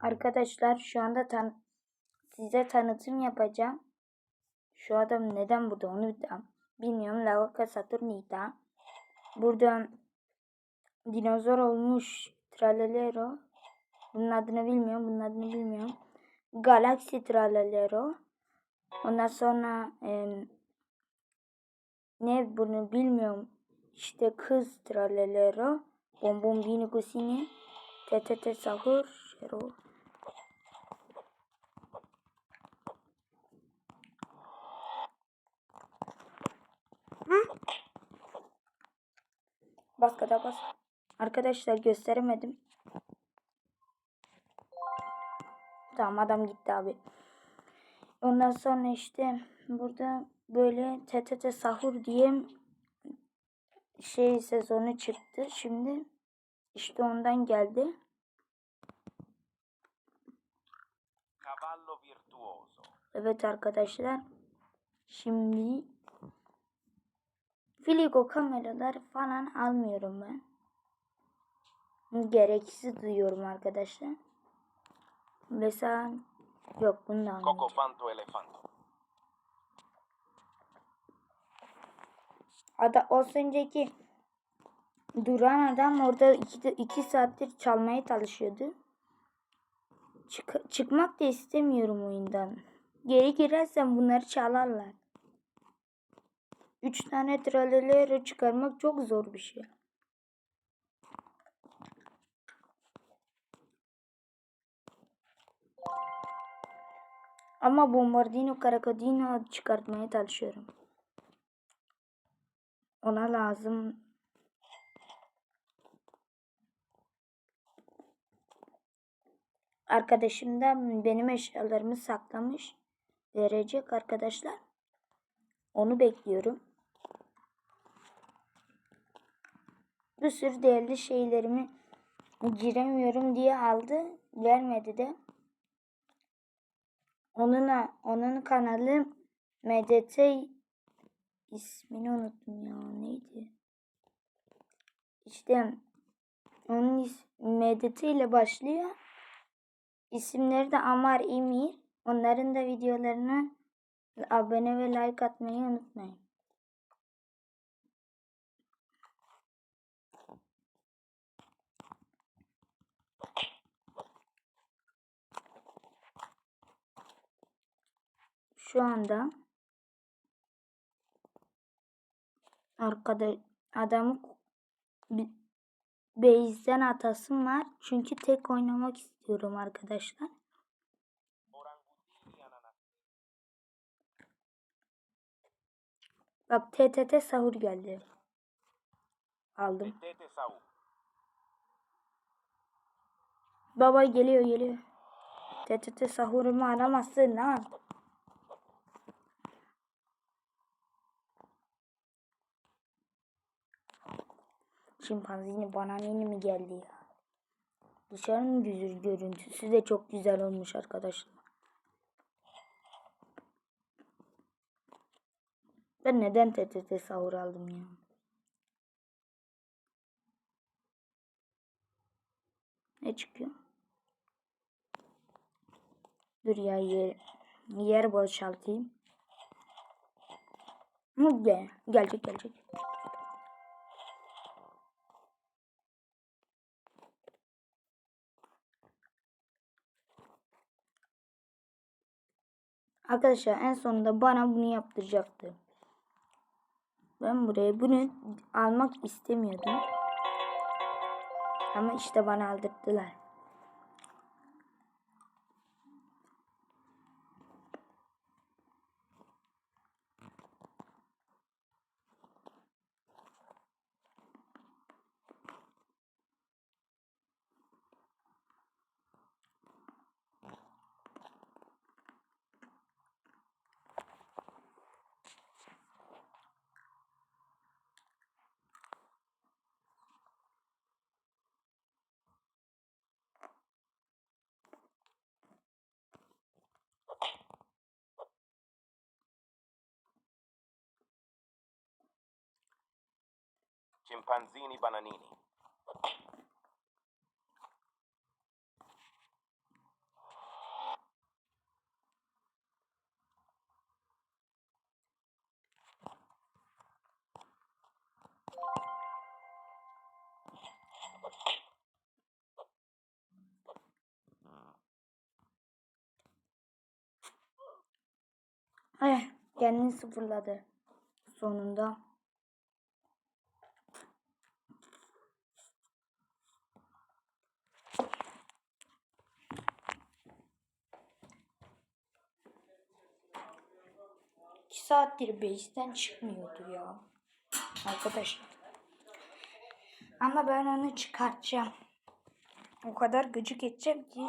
Arkadaşlar şu anda tan size tanıtım yapacağım. Şu adam neden burada onu bilmiyorum. Lavaca Saturnita. Burada dinozor olmuş Tralalero. Bunun adını bilmiyorum. Bunun adını bilmiyorum. Galaxy Tralalero. Ondan sonra em, ne bunu bilmiyorum. İşte kız Tralalero. Bombombini Gusini. TTT Sahur. Şero. Bas kada bas. Arkadaşlar gösteremedim. Tamam adam gitti abi. Ondan sonra işte burada böyle TTT Sahur diye şey sezonu çıktı. Şimdi işte ondan geldi. Cavallo virtuoso. Evet arkadaşlar. Şimdi Filigo kameralar falan almıyorum ben. Gereksiz duyuyorum arkadaşlar. Mesela yok bunu da almayacağım. Cocopanto elefanto. Ada, az önceki duran adam orada iki, iki saattir çalmaya çalışıyordu. Çık- çıkmak da istemiyorum oyundan. Geri girersem bunları çalarlar. Üç tane tralelero çıkarmak çok zor bir şey. Ama Bombardino Caracadino çıkartmaya çalışıyorum. Ona lazım. Arkadaşım da benim eşyalarımı saklamış. Verecek arkadaşlar. Onu bekliyorum. Bir sürü değerli şeylerimi giremiyorum diye aldı. Vermedi de. Onun, onun kanalı MDT ismini unuttum ya. Neydi? İşte onun is MDT ile başlıyor. İsimleri de Amar İmir. Onların da videolarına abone ve like atmayı unutmayın. Şu anda arkada adamı base'den atasım var. Çünkü tek oynamak istiyorum arkadaşlar. Bak TTT sahur geldi. Aldım. Baba geliyor geliyor. TTT sahurumu aramazsın lan. Şimpanzini bana yeni mi geldi ya? Dışarının güzel görüntüsü de çok güzel olmuş arkadaşlar. Ben neden TTT sahur aldım ya? Ne çıkıyor? Dur ya yer, yer boşaltayım. Gel, gelecek gelecek. Arkadaşlar en sonunda bana bunu yaptıracaktı. Ben buraya bunu almak istemiyordum. Ama işte bana aldırdılar. Chimpanzini bananini. Ay, kendini sıfırladı sonunda. Saattir base'ten çıkmıyordu ya. Arkadaşlar. Ama ben onu çıkartacağım. O kadar gıcık edeceğim ki.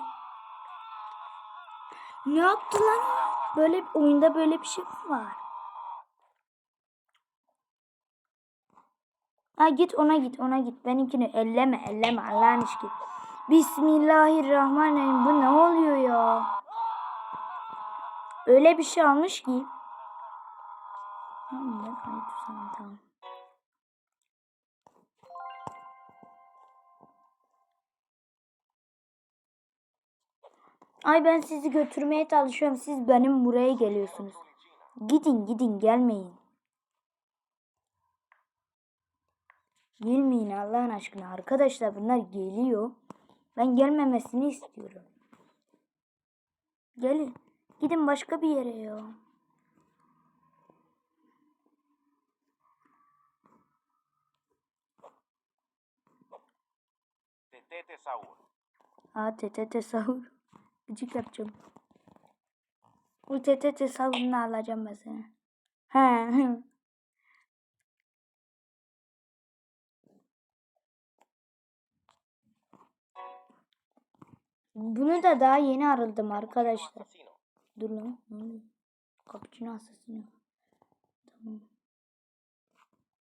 Ne yaptı lan? Böyle oyunda böyle bir şey mi var? Ha git ona git ona git. Benimkini elleme elleme Allah'ın aşkına. Bismillahirrahmanirrahim. Bu ne oluyor ya? Öyle bir şey almış ki. Ay ben sizi götürmeye çalışıyorum. Siz benim buraya geliyorsunuz. Gidin gidin gelmeyin. Gelmeyin Allah'ın aşkına. Arkadaşlar bunlar geliyor. Ben gelmemesini istiyorum. Gelin. Gidin başka bir yere ya. Aa TTT sahur. Gıcık yapacağım. TTT sahurunu alacağım sana. He. Bunu da daha yeni arıldım arkadaşlar. Dur lan. Cappuccino assassino. Tamam.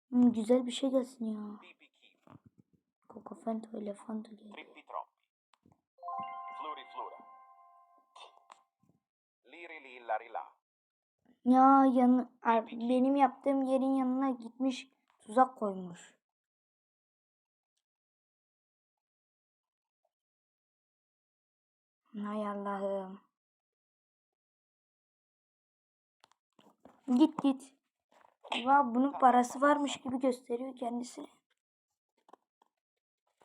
Hmm, güzel bir şey gelsin ya. Cocofanto, elefanto geldi. Ya yanı, benim yaptığım yerin yanına gitmiş tuzak koymuş. Hay Allah'ım. Git git. Va bunun parası varmış gibi gösteriyor kendisi.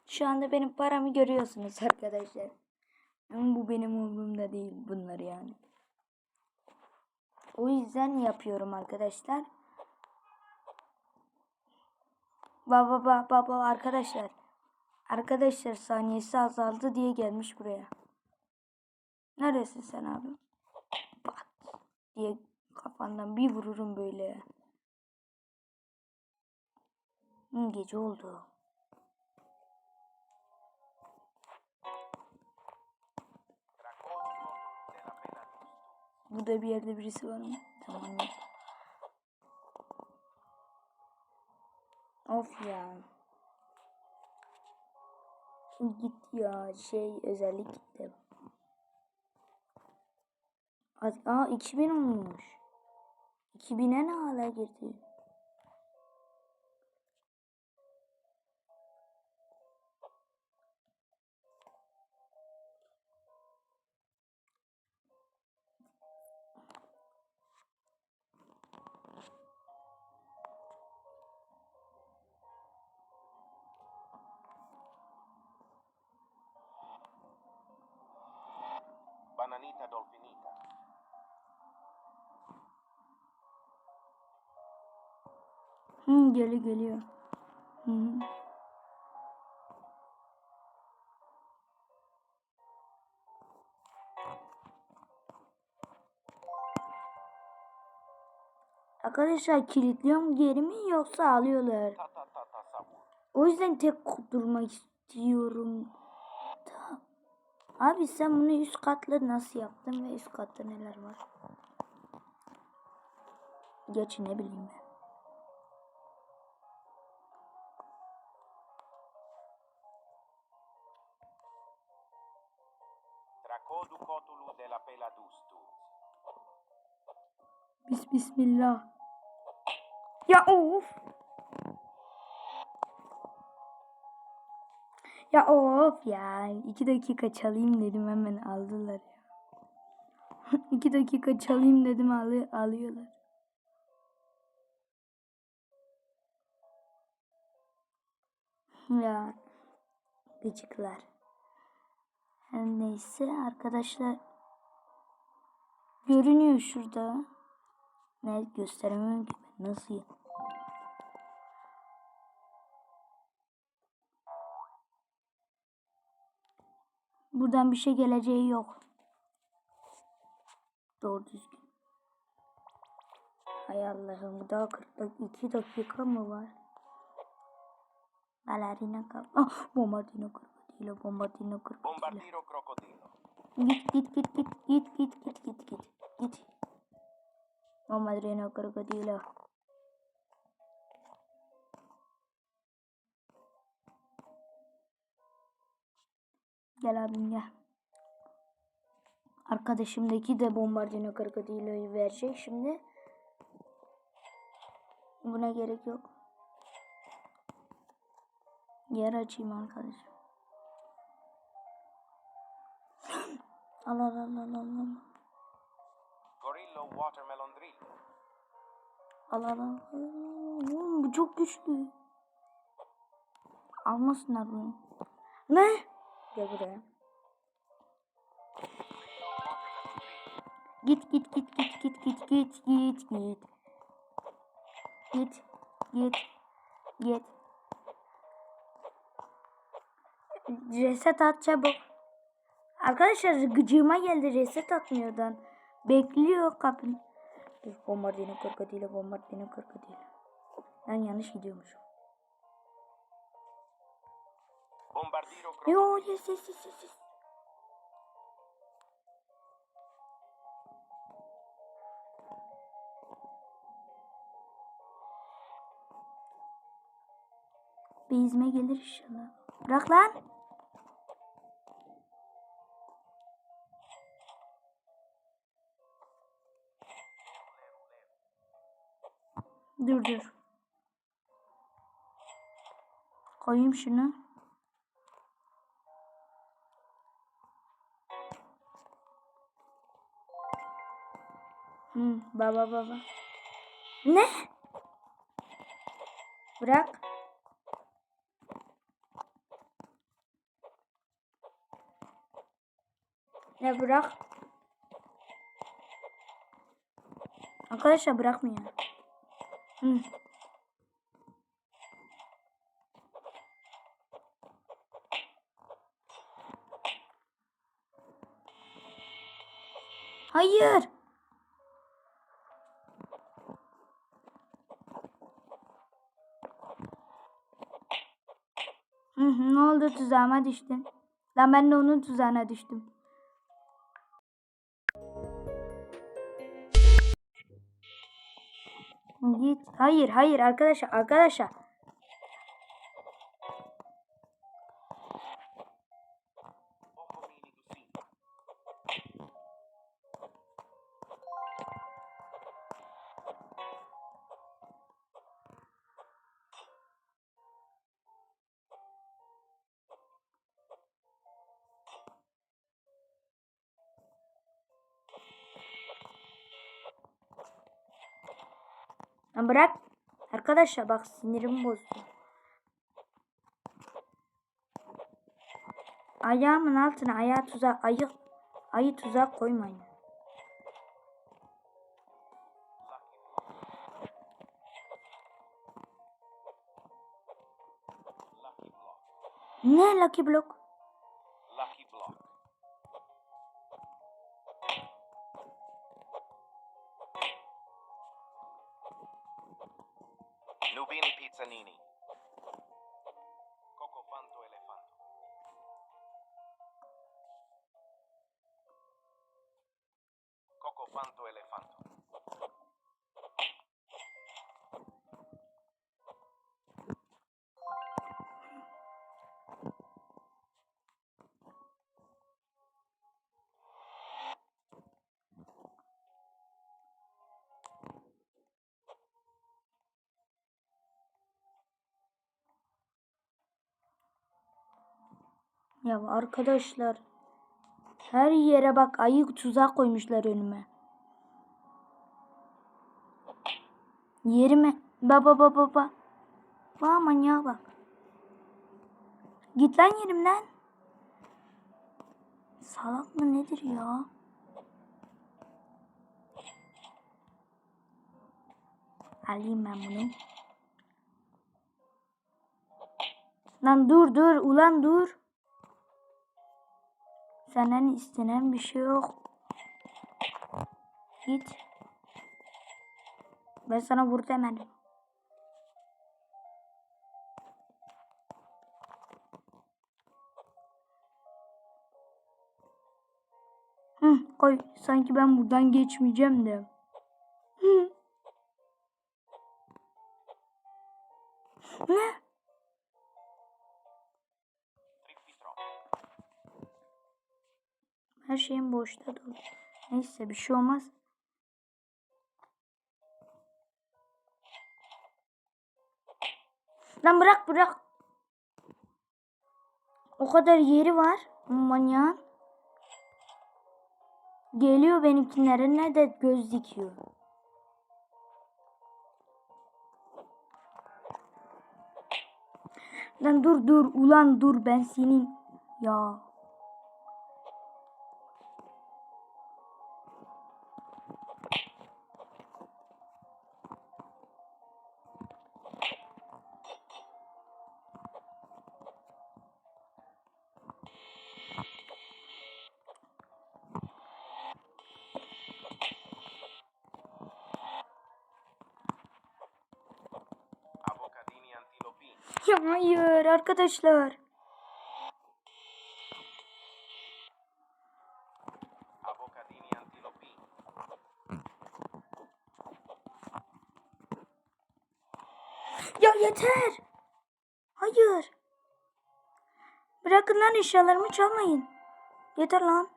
Şu anda benim paramı görüyorsunuz arkadaşlar. Ama bu benim umurumda değil bunlar yani. O yüzden yapıyorum arkadaşlar. Baba baba baba arkadaşlar. Arkadaşlar saniyesi azaldı diye gelmiş buraya. Neredesin sen abi? Pat diye kafandan bir vururum böyle. Gece oldu. Burada bir yerde birisi var mı? Tamam. Of ya. Git ya şey özellik gitti. Aa 2000 olmuş. 2000'e ne hala girdi? Bananita Dolfinita. Hı, geliyor geliyor. Hı. Arkadaşlar kilitliyor mu geri mi yoksa alıyorlar? O yüzden tek durmak istiyorum. Abi sen bunu üst katlı nasıl yaptın ve üst katta neler var? Geç ne bileyim ben. Bis bismillah. Ya of. Ya of ya. iki dakika çalayım dedim hemen aldılar ya. iki dakika çalayım dedim alı alıyorlar. Ya gıcıklar. Her neyse arkadaşlar görünüyor şurada. Ne gösteremiyorum ki ben. Nasıl Buradan bir şey geleceği yok. Doğru düzgün. Hay Allah'ım daha 42 dakika mı var? Balerina kal. Ah, bombardino krokodilo, bombardino krokodilo. Git git git git git git git git git git. Bombardino krokodilo. Gel abim gel. Arkadaşımdaki de bombardino krokodiloyu verecek şimdi. Buna gerek yok. Yer açayım arkadaşım. al al al al al. Gorillo watermelon drill. Al al al. Oğlum bu çok güçlü. Almasınlar bunu. Ne? Gel buraya. Git git git git git git git git git. Git git git. Reset at çabuk. Arkadaşlar gıcığıma geldi reset atmıyordan. Bekliyor kapın. Dur bombardino krokodilo bombardino krokodilo. Ben yanlış gidiyormuşum. Bombardiro. Yo yes yes yes yes. yes. Bir izme gelir inşallah. Bırak lan. Dur dur. Koyayım şunu. Baba baba. Ne? Bırak. Ne bırak? Arkadaşlar bırakmıyor. Hı. Hayır. Tuzağıma düştün. Lan ben de onun tuzağına düştüm. Git. Hayır hayır arkadaşlar arkadaşlar. Bırak. Arkadaşlar bak sinirimi bozdu. Ayağımın altına ayağı tuzak ayı ayı tuzak koymayın. Ne Lucky Block? Ya arkadaşlar her yere bak ayı tuzak koymuşlar önüme. Yerime baba baba baba. Vay manyağa bak. Git lan yerimden. Salak mı nedir ya? Alayım ben bunu. Lan dur dur ulan dur. Senden istenen bir şey yok. Git. Ben sana vur demedim. Hı, koy. Sanki ben buradan geçmeyeceğim de. Her şeyin boşta dolu. Neyse bir şey olmaz. Lan bırak bırak. O kadar yeri var manyağın. Geliyor benimkilerine de göz dikiyor. Lan dur dur ulan dur ben senin ya. Hayır arkadaşlar. Ya yeter. Hayır. Bırakın lan eşyalarımı çalmayın. Yeter lan.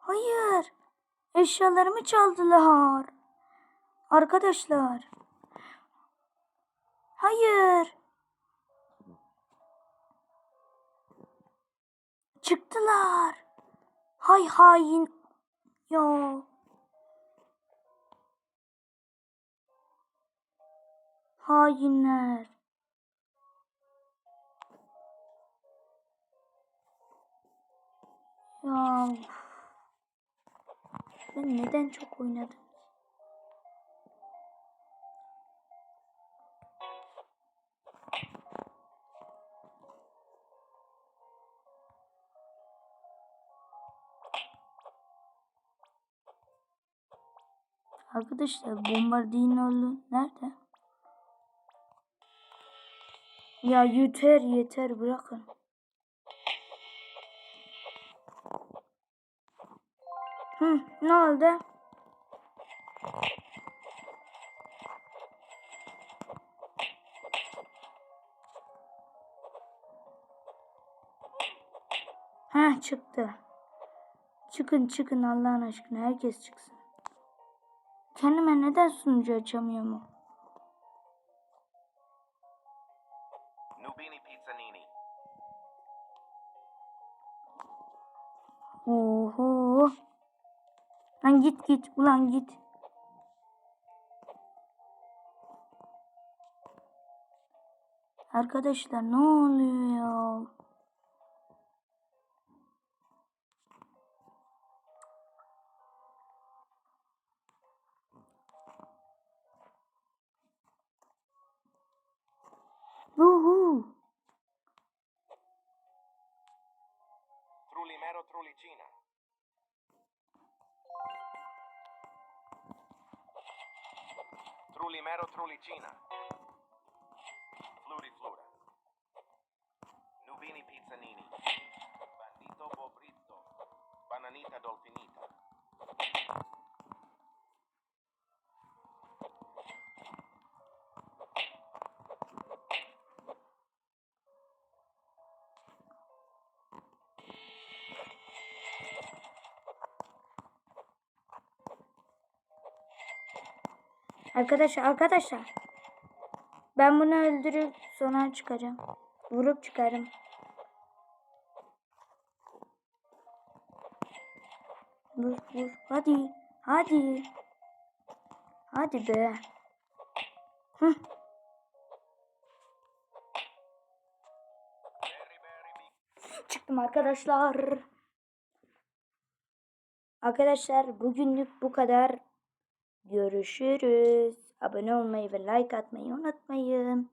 Hayır. Eşyalarımı çaldılar. Arkadaşlar. Hayır. Çıktılar. Hay hain. Ya. Hainler. Ya. Ben neden çok oynadım? Arkadaşlar bombardinoğlu nerede? Ya yeter yeter bırakın. Hı, ne oldu? Ha çıktı. Çıkın çıkın Allah'ın aşkına herkes çıksın. Kendime neden sunucu açamıyorum? Nubini pizzanini. Oho. Lan git git ulan git. Arkadaşlar ne oluyor Fuligina. Fluriflura. Nubini Pizzanini. Bandito Bobrito. Bananita Dolfinini. Arkadaşlar arkadaşlar. Ben bunu öldürüp sonra çıkarım. Vurup çıkarım. Vur vur. Hadi. Hadi. Hadi be. Hı. Çıktım arkadaşlar. Arkadaşlar bugünlük bu kadar. Görüşürüz. abone olmayı ve like atmayı unutmayın.